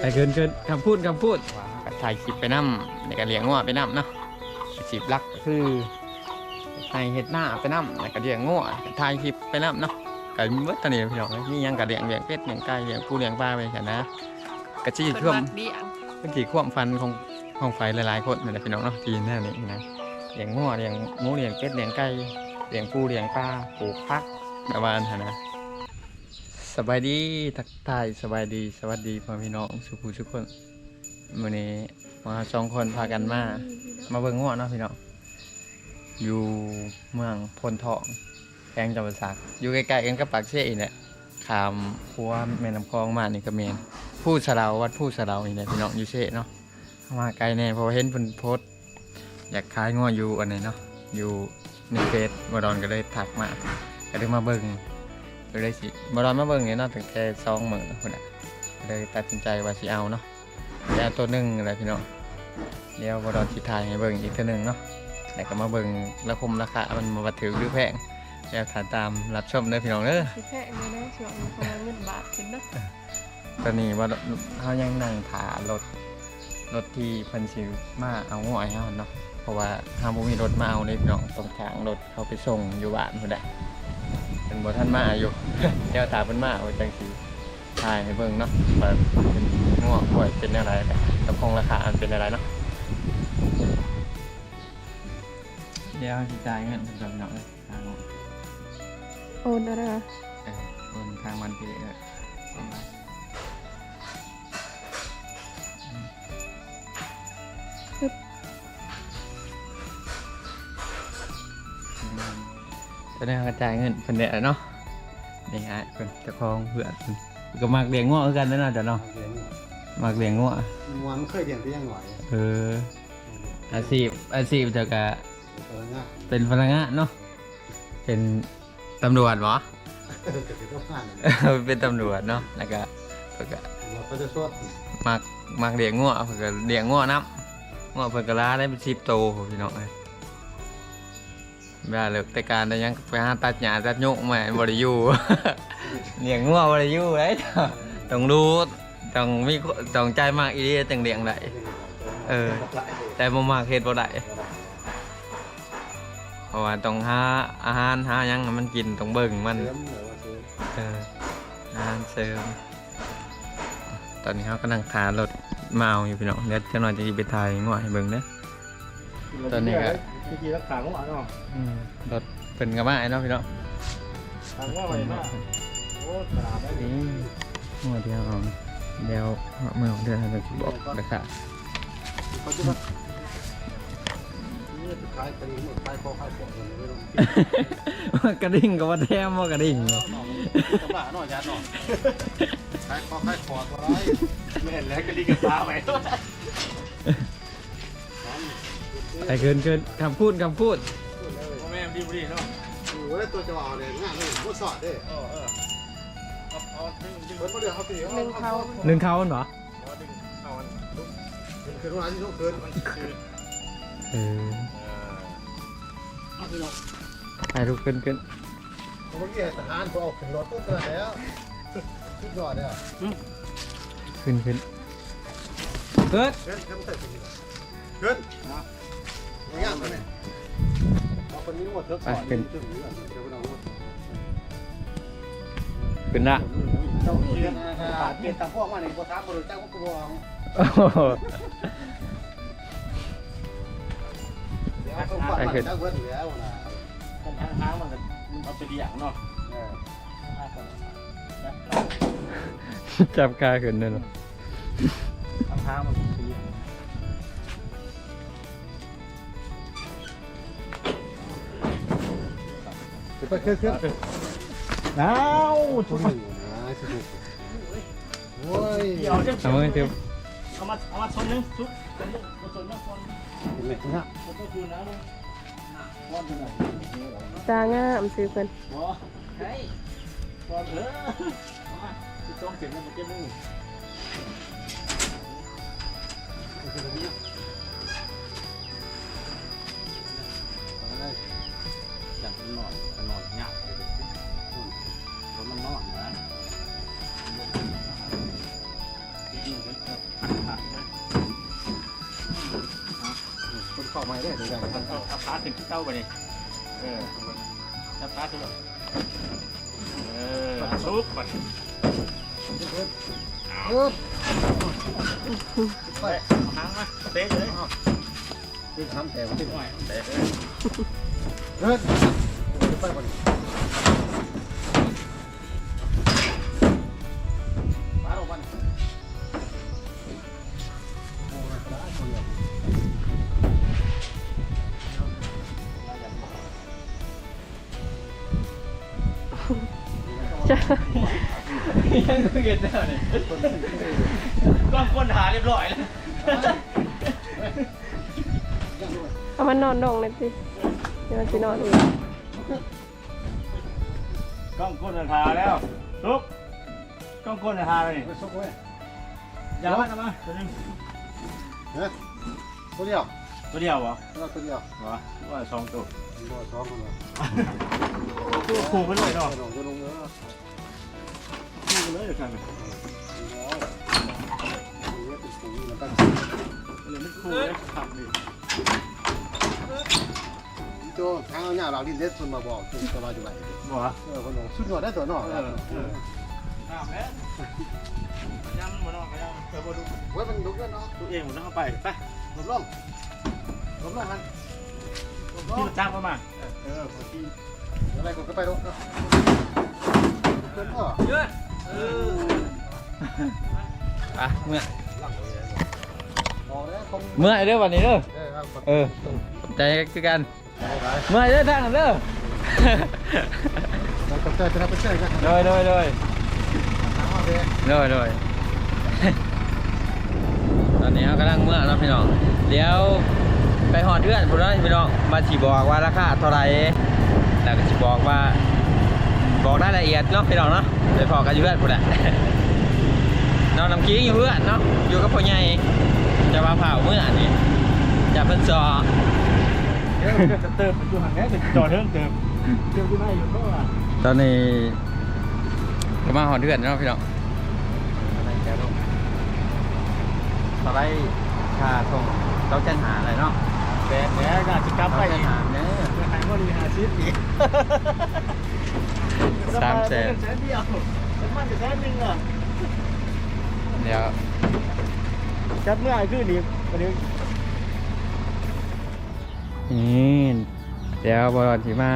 ไปเกินเกินคำพูดคำพูดก็ถ่ายคลิปไปน้ำในการเลี้ยงงัวไปน้ำเนาะอาชีพหลักก็คือให้เห็ดหน้าไปน้ำในการเลี้ยงงัวถ่ายคลิปไปน้ำเนาะก็มีเบิดตอนนี้พี่น้องมีหยังกระเลี้ยงเลี้ยงเป็ดเลี้ยงไก่เลี้ยงปูเลี้ยงปลาไปกันนะกระชี้ท่วมเดียงกระชี้ควมฟันของของไฟหลายๆคนนะพี่น้องเนาะจีนแน่นี่นะเลี้ยงงัวเลี้ยงหมูเลี้ยงเป็ดเลี้ยงไก่เลี้ยงปูเลี้ยงปลาปลูกพักประมาณนั้นนะ สบายดีทักทายสบายดีสวัสดีพ่อพี่น้องสุขุทุกคนมื้อนี้มาสองคนพากันมา มาเบิ่งง้อเนาะพี่น้องอยู่เมืองพลทองแขวงจำปาสักอยู่ใกล้ๆกันกับปากเซ่อีกแหละขามคัวแม่น้ำคลองมานี่ก็เมนผู้สลาวัดผู้สลานี่แหละพี่น้องอยู่เซ่เนาะมาไกลแน่พราะว่าเห็นเพิ่นโพสอยากขายง้ออยู่อันไหนเนาะอยู่ในเฟซบดอนก็เลยทักมาก็เลยมาเบิ่ง ก็เลยสิบรอนมาเบิ่งเนี่ยเนาะถึงแค่สองหมื่นคนน่ะเลยตัดสินใจว่าสิเอาเนาะยาตัวหนึ่งอะไรพี่น้องเดี๋ยวบรอนสิทายให้เบิ่งอีกตัวหนึ่งเนาะแล้วก็มาเบิ่งราคมราคา มันมาบัดถือหรือแพงแล้วถาตามรับชมเด้อพี่น้องเด้อสิแค่ไม่ได้ช่วงประมาณเงินบาทขึ้นเนาะตอนนี้ว่าเฮายังนั่งถารถรถที่เพิ่นสิมาเอาง่อยเฮาเนาะเพราะว่าเฮาบ่มีรถมาเอาเลยพี่น้องต้องทางรถเขาไปส่งอยู่บ้านพุ่นแหละ เป็นบ่ทันมาอยู่ เดี๋ยวถามเพิ่นมาเอาจังสิถ่ายให้เบิ่งเนาะว่าเป็นง่วงป่วยเป็นอะไรแต่กับคงราคาอันเป็นอะไรเนาะเดี๋ยวสิจ่ายเงินเพิ่นก่อนเนาะทางโอนอะไรวะเออโอนทางวันที่เออประมาณแสดงกระจายเงินเพิ่นเนี่ยเนาะนี่ฮะเพิ่นเจ้าของเพื่อนเพิ่นก็มักเลี้ยงง้อคือกันนั่นน่ะเจ้ะเนาะเลี้ยงมักเลี้ยงง้องวนเคยเลี้ยงที่ยังหน่อยเอออาชีพอาชีพเจ้าก็เออเนี่ยเป็นพนักงานเนาะเป็นตำรวจเหรอเออเกิดที่ผ่านเออเป็นตำรวจเนาะแล้วก็เพิ่นก็เราก็จะชดมักมักเลี้ยงง้อเพิ่นก็เลี้ยงง้อนํง้อเพิ่นก็ลาได้เป็น10โตพี่น้องเอ้ย เวลาเลิกแต่การได้ยังไปหาตัดหญ้าตัดยกมาบ่ได้อยู่เลี้ยงงัวบ่ได้อยู่เด้ต้องรู้ต้องมีต้องใจมากอีหลีจังเลี้ยงได้เออแต่บ่มากเฮ็ดบ่ได้เพราะว่าต้องหาอาหารหายังมันกินต้องเบิ่งมันเอาซื้ออาหารเสริมตอนนี้เขากำลังทารถมาเอาอยู่พี่น้องเดี๋ยวจะหน่อยจะไปถ่ายงัวให้เบิ่งเด้อตอนนี้ก็ เมื่อกี้รักษาของหวานเนาะอืมรถเพิ่นก็มาไอ้เนาะพี่น้องทางว่าไงมากโอ้ตลาดได้ดีนี่งัวเดียวเอาเดี๋ยวเมื่อเดือนเราจะบอกราคาเขาจะมานี่ขายกระดิ่งหมดขายคอขายปอดเลยไม่ต้องกระดิ่งก็ว่าแท้มว่ากระดิ่งกระบะหน่อยยัดหน่อยขายคอขายปอดอะไรไม่เห็นแล้วกระดิ่งกับตาไป ไอ้เกินเกินคำพูดคำพูดแม่ดีบุรีเนาะโอ้ยตัวจะเอาเลยง่ายเลยพูดสอดดิเออเออเอาเอาดึงดึงเพิ่นมาเดือดเขาตีหนึ่งเขาหนึ่งเขาเหรอดึงเอาอันทุกคืนวันที่ทุกคืนมันคือเออเอาพี่น้องไอ้ลูกเกินเกินเมื่อกี้ทหารพอออกถึงรถปุ๊บเจอแล้วชุดยอดเลยอะขึ้นขึ้นเกิดเกินเกินเสร็จจริงๆเกิน นะง่ายๆเลยเอาคนนี้หมดเถอะก่อนถึงเรื่องเดี๋ยวเราหมดขึ้นละเจ้าเปลี่ยนขาดเปลี่ยนตามพวกมาในโบราณโบราณเจ้าพวกกระบกโอ้โหเดี๋ยวเอาไปฝังเจ้าเบิร์ดแล้วนะกันทางทางมันเอาไปดีอย่างเนาะจับกาขึ้นเลยเหรอทาง ไปขึ้นขึ้นน้าวชุดหนึ่งนะชุดหนึ่งโอ้ยเดี๋ยวจะเอาเทียบเอามาเอามาชนนึงชุดชนนึงชนนึงชนเห็นไหมนะชนก็คือนะลุงก้อนเป็นไงตางามซื้อเพิ่นหัวเฮ้ยก้อนเถอะมาที่ต้องเสียงมันเจ็บมืออย่างมันนอนมันนอนหย เข้ามาได้ถึงได้ครับเอาอาขาถึงที่เต้าไปนี่เออจับขาขึ้นแบบเออซุปไปเออไปเอาหางมาเตะเลยที่ทำแต่ไม่ได้เตะเลยเฮ้ยไปก่อน จะยังเกินแล้วเนี่ยกล้องก้นหาเรียบร้อยแล้วเอามันนอนลงเลยสิเดี๋ยวมันจะนอนอีกกล้องก้นหาแล้วซุปกล้องก้นหาเลยนี่ไปซุกไว้อย่ามาอย่ามาตัวนึงเฮ้ยตัวเดียวตัวเดียวเหรอเราตัวเดียววะว่าสองตัว ตัวสองคนเหรอตัวคู่ไปเลยเนาะลงตัวลงเยอะคู่ไปเลยกันนี่เป็นปุ๋ยมันตั้งเลยไม่คู่เลยทำดิตัวทางเอาหน้าเราลิ้นเล็ดคนมาบอกตัวสบายจุไหนบ่ฮะเออคนบอกสุดยอดได้ตัวนอกน้ำแล้วยังมันออกยังเธอบ่ดูเว้ยมันลุกแล้วเนาะตัวเองมันต้องเอาไปไปหลบลงหลบลงมันหลบล ที่งมันจ้างมามาเออพอที่อะไรก็ไปลงเนาะเกินพ่อเยอะเอออะเมื่อหลังเลยบอกแล้วคงเมื่อเด้อวันนี้เด้อเออครับเออขอบใจคือกันเอาไปเมื่อเด้อทางนั้นเด้อเราตกใจจะทำเป็นเช่นกันโดยโดยโดยถามว่าเด็กโดยโดยตอนนี้เขากำลังเมื่อเนาะพี่น้องเดี๋ยวไปห อดเพื่อนพุ่นเนาะพี่น้องมาฉีบอกว่าราคาเท่าไหร่แล้วก็ฉีบอกว่า บอกรายละเอียดเนาะพี่น้องเนาะไปพอกันอยู่เพื่อนพุ่นแหละนองน้ำกิ้งอยู่เพื่อนเนาะอยู่กับพ่อใหญ่จะมาเผาเมื่อนี่จะเพิ่นซอเดี๋ยวจะเติมอยู่ห่างแค่จะจอดเทิมเติมเติมที่ไหนอยู่ก็ว่าตอนนี้ก็มาหอดเดือนเนาะพี่น้องอะไรแกลงตอนไรค่าส่งเราจะหาอะไรเนาะ กลับไปเราจะอีกหาเนี่ยหายก็ดีหาชิปอีกสามแสนแสนเดียวมันมันจะแสนหนึ่งอะเดี๋ยวจัดเมื่อไหร่ขึ้นอีกวันนี้นี่เดี๋ยวบอลทีมา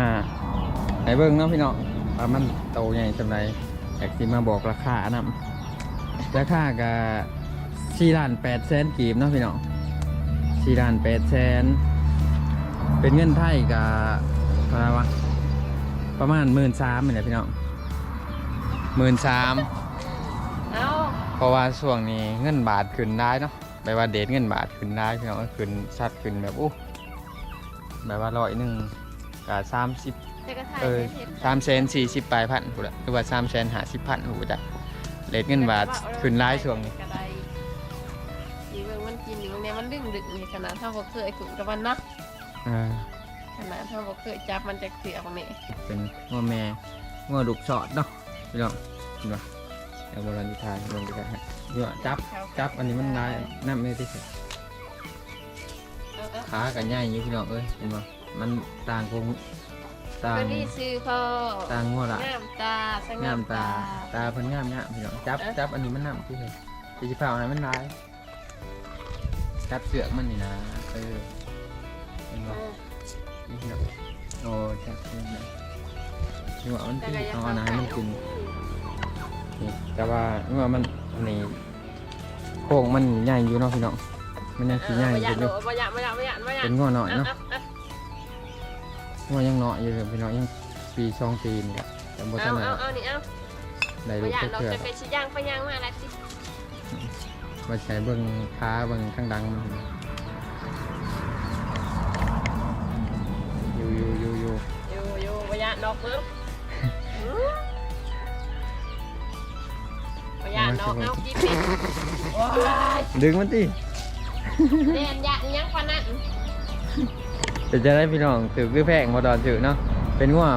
ไหนเบิ้งเนาะพี่น้องว่ามันโตใหญ่สำไรอยากที่มาบอกราคานำราคากับสี่ล้านแปดแสนกีบเนาะพี่น้องสี่ล้านแปดแสน เป็นเงินไทยกับเท่าไหรวะประมาณหมื่นสามนี่แหละพี่น้องหมื่นสามเอาเพราะว่าช่วงนี้เงินบาทขึ้นได้เนาะแปลว่าเดทเงินบาทขึ้นได้พี่น้องก็ขึ้นชัดขึ้นแบบอู้แบบว่าร้อยหนึ่งกับสามสิบแต่ก็ถ่ายเออให้เห็นสามแสนสี่สิบปลายพันหูละหรือว่าสามแสนหาสิบพันหูจ้ะเดทเงินบาทขึ้นได้ช่วงนี้กระไดอีเบิ่งมันกินอยู่เนี่ยมันดึงดึกนี่ขนาดเท่าบ่เคยถูกกับมันนะ เออขนาดเท่าบ่เคยจับมันจะเสียของนี่เป็นงัวแม่งัวดุกสอดเนาะพี่น้องเห็นปะเอาโบราณนิทานลงไปกันฮะเดี๋ยวจับจับอันนี้มันลายน้ำไม่ได้เสียเอาเอาขากับใหญ่อยู่พี่น้องเอ้ยเห็นปะมันต่างคงต่างเพิ่นนี่ซื้อพ่อต่างงัวละงามตาสงามตาตาเพิ่นงามงามพี่น้องจับจับอันนี้มันน้ำที่เห็นสีเผาให้มันลายจับเสือกมันนี่นะเออ เห็นเอปะอนี่พี่น้องโอ้จับเสือกนะนี่ว่ามันแต่ที่ก็ยังเอาอันนั้นให้มันกินเข้าใจนี่แต่ว่านี่ว่ามันนี่โค้งมันใหญ่อยู่เนาะพี่น้องมันยังเอสีอใหญ่บ่ออยากยู่โดเนาะดบ่อยากบ่อยากบ่อยากบ่อยากเป็นงัวหน่อยเนาะเอาเอางัวยังเนาะอยู่เลยพี่น้องยังปีสองปีนี่แหละแต่บ่ทัเอานได้เอาเอานี่เอาได้บ่ลูกอยากเพื่เราอจะไปชิย่างไปย่างมาแล้วสิมาใช้เบิ่งค้าเบิ่งข้างดังมันากดอกเบิ่งอื้อบ่อยากดอกเอากี่ปีโอ้ยดึงมันติแน่นอยากอิหยังปานนั้นเป็นจะได้พี่น้องถือคือแพงบ่ดอนถือเนาะเป็นงัว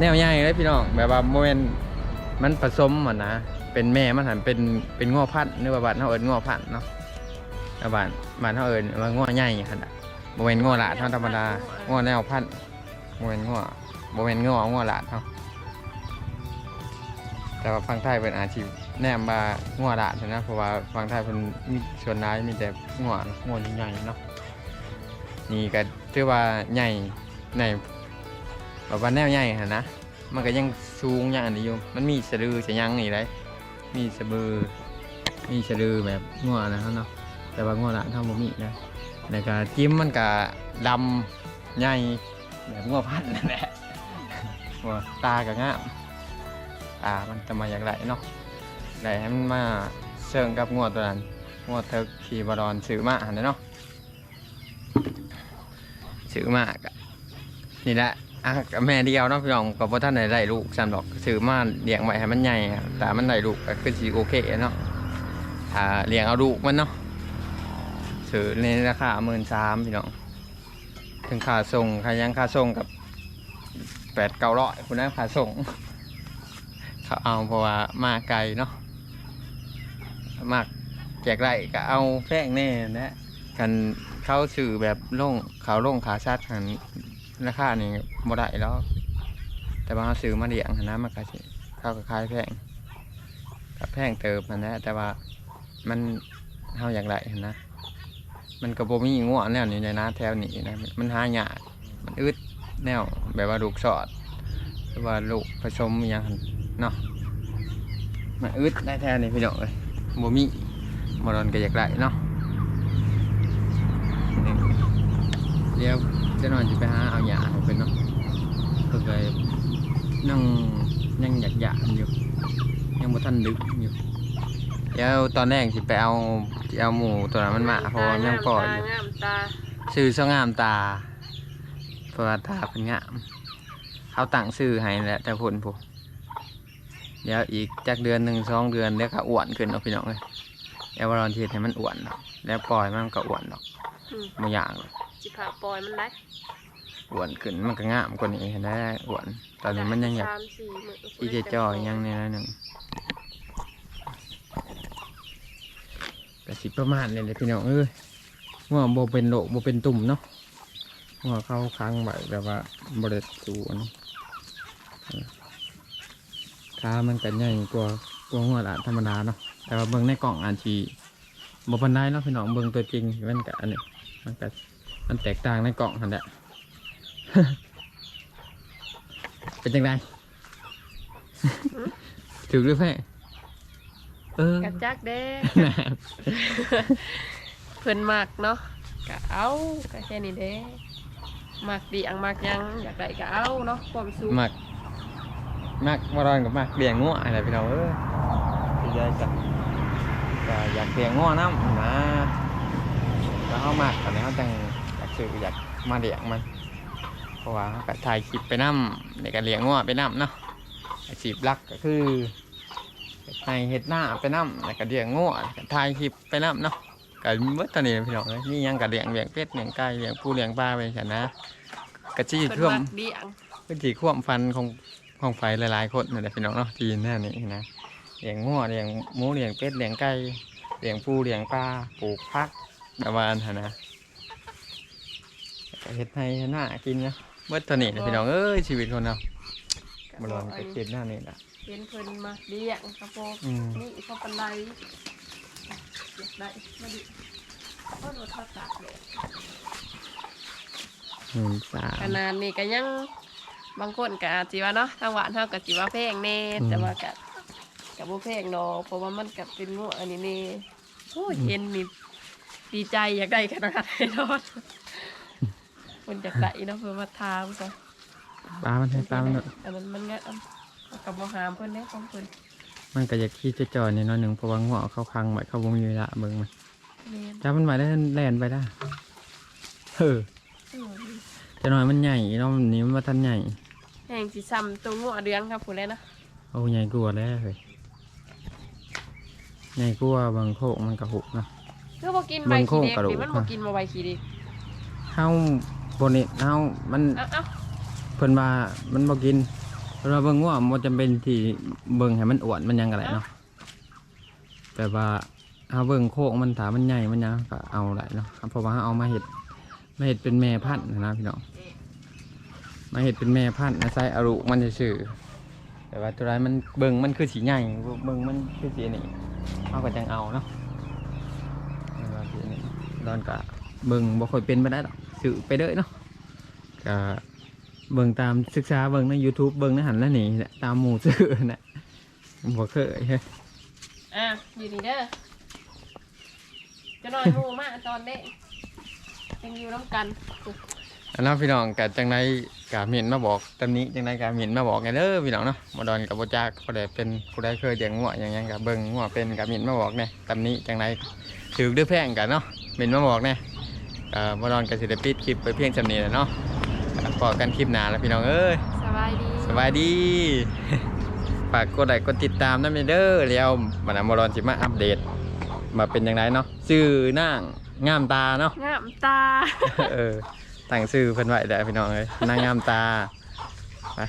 แนวใหญ่เลยพี่น้องแบบว่าโมเมนมันผสมหมดนะผเป็นแม่มันหันเป็นเป็นง้อพันธุ์หรือว่าบ้านเฮาเอิ้นง้อพันธุ์เนาะแล้วบ้านบ้านเฮาเอิ้นว่าง้อใหญ่หั่นน่ะบ่แม่นง้อหลาดเฮาธรรมดาง้อแนวพันธุ์บ่แม่นง้อ บ่แม่นง้อง้อหลาดเฮาแต่ว่าฟังไทยเป็นอาชีพแนมมาง้อหลาดนะเพราะว่าฟังไทยเพิ่นมีส่วนน้ายมีแต่ง้อเนาะง้อใหญ่เนาะนี่ก็ถือว่าใหญ่ในแบบว่าแนวใหญ่หั่นนะมันก็ยังสูงอย่างนี้อยู่มันมีสะดือสะยังนี่เลยมีสะบือ มีสะดือแบบงัวนะครับเนาะแต่ว่างัวละเท่าบ่มีนะแล้วก็จิ้มมันก็ดำใหญ่แบบงัวพันนั่นแหละ หัวตาก็งามตามันจะมาอย่างไรเนาะได้ให้มันมาเชิงกับงัวตัวนั้นงัวเทิกขี่บอลอนซื้อมาหันเนาะซื้อมากนี่แหละอะกับแม่เดียวเนาะพี่น้องกับพ่ท่านไหนได้ลูกซ้ำดอกซื้อมาเลี้ยงไว้ให้มันใหญ่แต่มันได้ลูกก็คือสิโอเคเนาะถ้าเลี้ยงเอาลูกมันเนาะซื้อในราคาหมื่นสามพี่น้องถึงค่าส่งค่ายังค่าส่งกับ แปดเก้าร้อยคุณนะค่าส่งเขาเอาเพราะว่ามาไกลเนาะมากแจกไรก็เอาแพงแน่นะกันเข้าสื่อแบบล่งเขาล่งขาชัดหันราคานี่บ่ได้แล้ว แต่ว่าเราซื้อมาเลี้ยงหั้นนะมันก็สิเข้ากับคลายแพงกับแพงเติบมันนะแต่ว่ามันเฮาอยากได้หันนะมันก็บ่มีง่วแนวนี้ในนาแถวนี้นะมันหายากมันอึด แนวแบบว่าลูกสอดหรือว่าลูกผสมอหยังหั้นเนาะมันอึดได้แถวนี้พี่น้องเอ้ยบ่มีบ่ดอนก็อยากได้เนาะนี่เดี๋ยวเจะนอนจะไปหาเอาหยาให้เพิ่นเนาะก็เลยนั่งยังอยากหยาอยู่ยังบ่ทันดึกอยู่เดี๋ยวตอนแรกสิไปเอาสิเอาหมูตัวนั้นมันมาเพราะว่ายังปล่อยอยู่งามตาซื้อซะงามตา เพราะว่าตาเป็นงามเขาตั้งซื้อให้แหละแต่ผลผู้เดี๋ยวอีกจากเดือนหนึ่งสองเดือนเดี๋ยวก็อ้วนขึ้นเนาะพี่น้องเลยเอวารอนทีให้มันอ้วนเนาะแล้วปล่อยมันก็อ้วนเนาะอืมบ่อย่างหรอกสิพาปล่อยมันได้อ้วนขึ้นมันก็งามกว่านี้เห็นได้อ้วนตอนนี้มันยังอยากสามสี่มื้ออีเจจอยยังเนี่ยนะหนึ่งกระสิประมาณนี้เลยพี่น้องเอ้ยว่าโบเป็นโรคโบเป็นตุ่มเนาะ ว่าเข้าค้างแบบแบบว่าบริสูนขามันกันใหญ่กว่ากว่าหัวละธรรมดาเนาะแต่ว่าเบิ่งในกล่องอันทีบปันได้เนาะพี่น้องเบิ่งตัวจริงมันกับอันนี้มันกับมันแตกต่างในกล่องทันแหละเป็นจังไงถูกหรือไม่เออกระจักแด้นะเพิ่นมักเนาะก็เอาก็แค่นี้เด้ มักเดีอังมักยังอยากได้ก็เอาเนาะความสุขมักมักมารอนกับมักเลี้ยงงัวอะไรพี่น้องเออที่ได้จ้ะอยากเลี้ยงงัวน้ำนะแล้วเขามักตอนนี้เขาจังอยากซื้ออยากมาเลี้ยงมัน เพราะว่าก็ถ่ายคลิปไปน้ำในการเลี้ยงงัวไปน้ำเนาะอาชีพหลักก็คือในเห็ดหน้าไปน้ำในการเลี้ยงงัวถ่ายคลิปไปน้ำเนาะ ก็เมื่อตอนนี้พี่น้องเอ้ยนี่ยังกับเลี้ยงเลี้ยงเป็ดเลี้ยงไก่เลี้ยงปูเลี้ยงปลาไปฉันนะกะจี้เพิ่นท่วมมักดีอังพื้นที่ควบฟันของของไฟหลายๆคนนี่นแหละพี่น้องเนาะทีแน่นี่นะเลี้ยงงัวเลี้ยงหมูเลี้ยงเป็ดเลี้ยงไก่เลี้ยงปูเลี้ยงปลาปลูกผักแบบว่าอันนั้นนะก็เฮ็ดให้หน้ากินนะเมื่อตอนนี้นะพี่น้องเอ้ยชีวิตคนเราก็มาลบออกงอัไปนคิดหน้านี่ละเห็นเพิ่นมักดีอังกระโปรงอืมนี่พอปันได อยากได้มาดิเพราะว่าถ้าตากแดดหมื่นสาม ขนาดนี้ก็ยังบางคนก็อาจสิว่าเนาะทางหวานเฮาก็สิว่าแพงแน่อืม แต่ว่าก็ก็บ่แพงดอกเพราะว่ามันก็เป็นงูอันนี้นี่โอ้ยเห็นนี่ดีใจอยากได้ขนาดไหนเนาะมันอยากได้เนาะเพิ่นมาถามก็ปลามันให้ปลามันเนอะอันนั้นมันงามเอาก็บ่หามเพิ่นแน่ของเพิ่น มันก็อยากขี้จะจอยในน้อยหนึ่งเพราะว่างัวเข้าคลังไว้เข้าวงอยู่ละเบิ่งมันแม่นจับมันไว้ได้แล่นไปได้เออเออจะน้อยมันใหญ่เนาะมันนี้มันมาทันใหญ่แห่งสิซ้ำตัวงูเดืองครับผู้ใดนะโอ้ใหญ่กลัวาแล้วเฮ้ยใหญ่กลัวาบางโคกมันกระหุกเนาะ คือบ่กินใบเบิ่งโครงขี้เด็กกระดูกนี่มันบ่กินมาใบขี้เด็กเฮาบนนี้เฮามัน เอ้าเอ้าเพิ่นว่ามันบ่กิน เพิ่นว่าเบิ่งว่าบ่จำเป็นที่เบิ่งให้มันอ้วนมันยังได้เนาะแต่ว่าเอาเบิ่งโคกมันถามมันใหญ่มันยังก็เอาไหลเนาะเพราะว่าเอามาเห็ดมาเห็ดเป็นแม่พันธุ์นะพี่น้องมาเห็ดเป็นแม่พันธุ์นะใส่อรุมันจะชื่อแต่ว่าตัวไรายมันเบิ่งมันคือสีใหญ่เบิ่งมันคือสีนี่เอาก็จังเอาเนาะเออว่าสีนี่ดอนกะเบิ่งบ่ค่อยเป็นไปได้หรอกสื่อไปเด้อเนาะก็ เบิ่งตามศึกษาเบิ่งใน YouTube เบิ่งในหันแล้วนี่แหละตามหมู่ซื่อน่ะบ่เคยเฮ้ยอะอยู่นี่เด้อจะนอนหมูมาตอนนี้ยังอยู่น้ำกันอันนั้นพี่น้องกับจังไรกาเมียนมาบอกตำนี้จังไรกาเมียนมาบอกไงเด้อพี่น้องเนาะมาดอนกับโบจากผู้ใดเป็นผู้ใดเคยเลี้ยงงัวอย่างเงี้ยกับเบิ้งงัวเป็นกาเมียนมาบอกเนี่ยตำนี้จังไรถือด้วยแพงกันเนาะเมียนมาบอกเนี่ยอ่ามาดอนกับศิลปิดคลิปไปเพียงจำนี้แหละเนาะ พอกันคลิปหน้าแล้วพี่น้องเอ้ยสบายดี สบายดี ฝากกดไลค์กดติดตามนั่นเด้อแล้วมันนะมาดอนสิมาอัปเดต มาเป็นยังไงเนาะชื่อนางงามตาเนาะงามตา เออตั้งชื่อเพิ่นไว้ได้พี่น้องเอ้ยนางงามตาไป